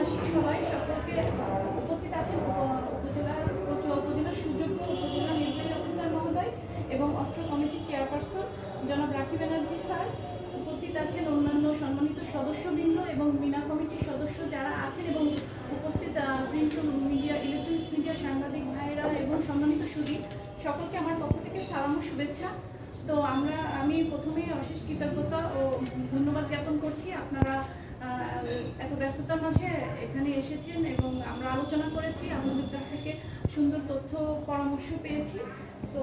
গ্রামবাসী সবাই সকলকে উপস্থিত আছেন, উপ- উপজেলার কচুয়া উপজেলার সুযোগ্য উপজেলা নির্বাহী অফিসার মহোদয় এবং অত্র কমিটির চেয়ারপারসন জনাব রাখি ব্যানার্জি স্যার। উপস্থিত আছেন অন্যান্য সম্মানিত সদস্যবৃন্দ এবং মিনা কমিটির সদস্য যারা আছেন এবং উপস্থিত প্রিন্ট মিডিয়া ইলেকট্রনিক্স মিডিয়া সাংবাদিক ভাইরা এবং সম্মানিত সুদী, সকলকে আমার পক্ষ থেকে সালাম ও শুভেচ্ছা। তো আমরা, আমি প্রথমেই অশেষ কৃতজ্ঞতা ও ধন্যবাদ জ্ঞাপন করছি। আপনারা এত ব্যস্ততার মাঝে এখানে এসেছেন এবং আমরা আলোচনা করেছি, আপনাদের কাছ থেকে সুন্দর তথ্য, পরামর্শ পেয়েছি। তো,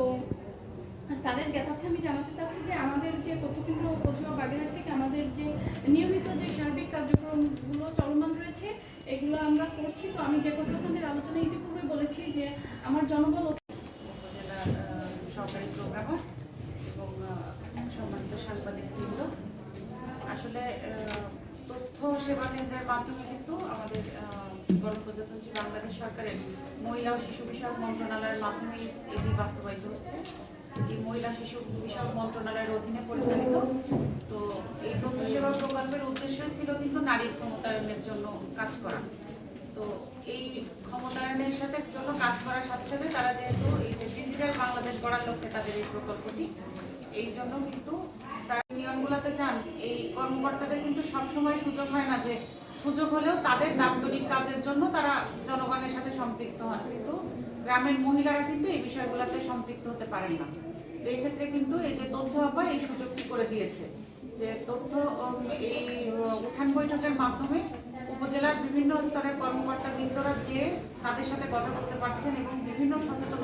স্যারের জ্ঞাতার্থে আমি জানাতে চাচ্ছি যে আমাদের যে তথ্যকেন্দ্র কচুয়া বাগেরহাট থেকে আমাদের যে নিয়মিত যে সার্বিক কার্যক্রমগুলো চলমান রয়েছে, এগুলো আমরা করছি। তো আমি যে কথা আপনাদের আলোচনায় ইতিপূর্বে বলেছি যে আমার জনবল সরকারি প্রোগ্রামার এবং সম্মানিত সাংবাদিক বৃন্দ তথ্য সেবা কেন্দ্রের মাধ্যমে কিন্তু আমাদের গণপ্রজাতন্ত্রী বাংলাদেশ সরকারের মহিলা ও শিশু বিষয়ক মন্ত্রণালয়ের মাধ্যমে এটি বাস্তবায়িত হচ্ছে। এটি মহিলা শিশু বিষয়ক মন্ত্রণালয়ের অধীনে পরিচালিত। তো এই তথ্য সেবা প্রকল্পের উদ্দেশ্য ছিল কিন্তু নারীর ক্ষমতায়নের জন্য কাজ করা। তো এই ক্ষমতায়নের সাথে, জন্য কাজ করার সাথে সাথে তারা যে বাংলাদেশ লক্ষ্যে তাদের এই প্রকল্পটি। এই জন্য কিন্তু তারা ইউনিয়নগুলোতে যান। এই কর্মকর্তাদের কিন্তু সবসময় সুযোগ হয় না যে, সুযোগ হলেও তাদের দাপ্তরিক কাজের জন্য তারা জনগণের সাথে সম্পৃক্ত হন। কিন্তু গ্রামের মহিলারা কিন্তু এই বিষয়গুলোতে সম্পৃক্ত হতে পারেন না। এই ক্ষেত্রে কিন্তু এই যে তথ্য আব্বা এই সুযোগটি করে দিয়েছে। যে তথ্য এই উঠান বৈঠকের মাধ্যমে উপজেলার বিভিন্ন স্তরের কর্মকর্তা বৃন্দরা যে তাদের সাথে কথা বলতে পারছেন এবং বিভিন্ন প্রোগ্রাম